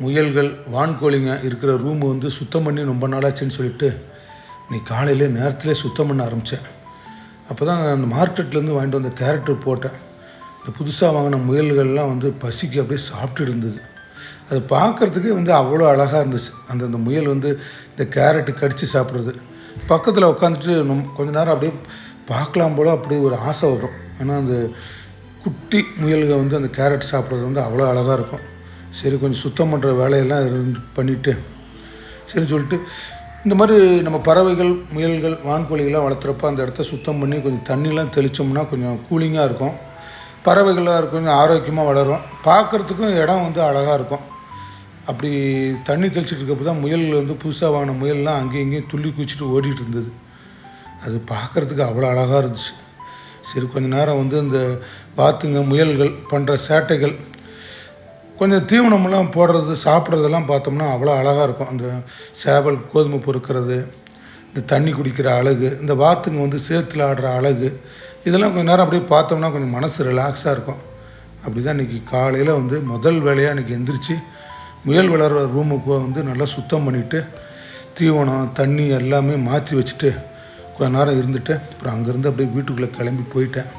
முயல்கள் வான்கோழிங்க இருக்கிற ரூமு வந்து சுத்தம் பண்ணி ரொம்ப நாளாச்சுன்னு சொல்லிட்டு நீ காலையில் நேரத்தில் சுத்தம் பண்ண ஆரம்பித்தேன் அப்போ தான் நான் அந்த மார்க்கெட்லேருந்து வாங்கிட்டு வந்த கேரட்டு போட்டேன். இந்த புதுசாக வாங்கின முயல்கள்லாம் வந்து பசிக்கு அப்படியே சாப்பிட்டு இருந்தது. அது பார்க்குறதுக்கே வந்து அவ்வளோ அழகாக இருந்துச்சு. அந்த அந்த முயல் வந்து இந்த கேரட்டு கடித்து சாப்பிட்றது. பக்கத்தில் உட்காந்துட்டு நம் கொஞ்ச நேரம் அப்படியே பார்க்கலாம் போல் அப்படியே ஒரு ஆசை வரும். ஏன்னா அந்த குட்டி முயல்கள் வந்து அந்த கேரட் சாப்பிட்றது வந்து அவ்வளோ அழகாக இருக்கும். சரி கொஞ்சம் சுத்தம் பண்ணுற வேலையெல்லாம் இருந்து பண்ணிவிட்டு சரி சொல்லிட்டு இந்த மாதிரி நம்ம பறவைகள் முயல்கள் வான்கோழிகள்லாம் வளர்த்துறப்ப அந்த இடத்த சுத்தம் பண்ணி கொஞ்சம் தண்ணிலாம் தெளித்தோம்னா கொஞ்சம் கூலிங்காக இருக்கும். பறவைகளாக இருக்கும் கொஞ்சம் ஆரோக்கியமாக வளரும். பார்க்குறதுக்கும் இடம் வந்து அழகாக இருக்கும். அப்படி தண்ணி தெளிச்சிட்டு இருக்கப்போ தான் முயல் வந்து புதுசாக வாங்கின முயல்லாம் அங்கேயும் இங்கேயும் துள்ளி குச்சிட்டு ஓடிட்டு இருந்தது. அது பார்க்குறதுக்கு அவ்வளோ அழகாக இருந்துச்சு. சரி கொஞ்ச நேரம் வந்து இந்த வாத்துங்க முயல்கள் பண்ணுற சேட்டைகள் கொஞ்சம் தீவனமெல்லாம் போடுறது சாப்பிட்றதெல்லாம் பார்த்தோம்னா அவ்வளோ அழகாக இருக்கும். அந்த சேவல் கோதுமை பொறுக்கிறது இந்த தண்ணி குடிக்கிற அழகு இந்த வாத்துங்க வந்து சேத்துல ஆடுற அழகு இதெல்லாம் கொஞ்ச நேரம் அப்படியே பார்த்தோம்னா கொஞ்சம் மனசு ரிலாக்ஸாக இருக்கும். அப்படி தான் இன்றைக்கி காலையில் வந்து முதல் வேலையாக இன்றைக்கி எந்திரிச்சு முயல் வளர்கிற ரூமுக்கு வந்து நல்லா சுத்தம் பண்ணிவிட்டு தீவனம் தண்ணி எல்லாமே மாற்றி வச்சுட்டு கொஞ்ச நேரம் இருந்துட்டு அப்புறம் அங்கேருந்து அப்படியே வீட்டுக்குள்ளே கிளம்பி போயிட்டேன்.